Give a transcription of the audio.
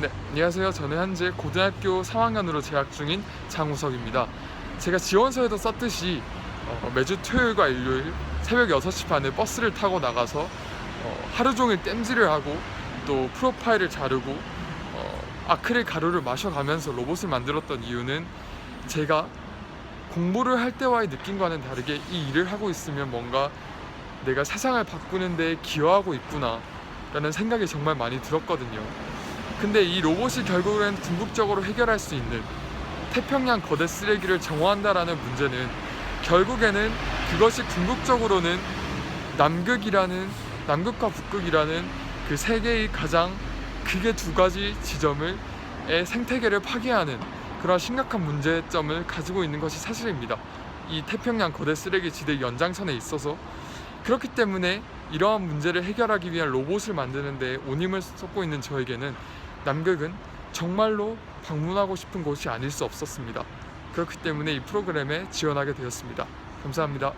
네, 안녕하세요. 저는 현재 고등학교 3학년으로 재학 중인 장우석입니다. 제가 지원서에도 썼듯이 어, 매주 토요일과 일요일 새벽 6시 반에 버스를 타고 나가서 어, 하루 종일 땜질을 하고 또 프로파일을 자르고 어, 아크릴 가루를 마셔가면서 로봇을 만들었던 이유는 제가 공부를 할 때와의 느낌과는 다르게 이 일을 하고 있으면 뭔가 내가 세상을 바꾸는 데 기여하고 있구나 라는 생각이 정말 많이 들었거든요. 근데 이 로봇이 결국엔 궁극적으로 해결할 수 있는 태평양 거대 쓰레기를 정화한다라는 문제는 결국에는 그것이 궁극적으로는 남극이라는 남극과 북극이라는 그 세계의 가장 크게 두 가지 지점을 의 생태계를 파괴하는 그런 심각한 문제점을 가지고 있는 것이 사실입니다. 이 태평양 거대 쓰레기 지대 연장선에 있어서 그렇기 때문에 이러한 문제를 해결하기 위한 로봇을 만드는데 온 힘을 쏟고 있는 저에게는 남극은 정말로 방문하고 싶은 곳이 아닐 수 없었습니다. 그렇기 때문에 이 프로그램에 지원하게 되었습니다. 감사합니다.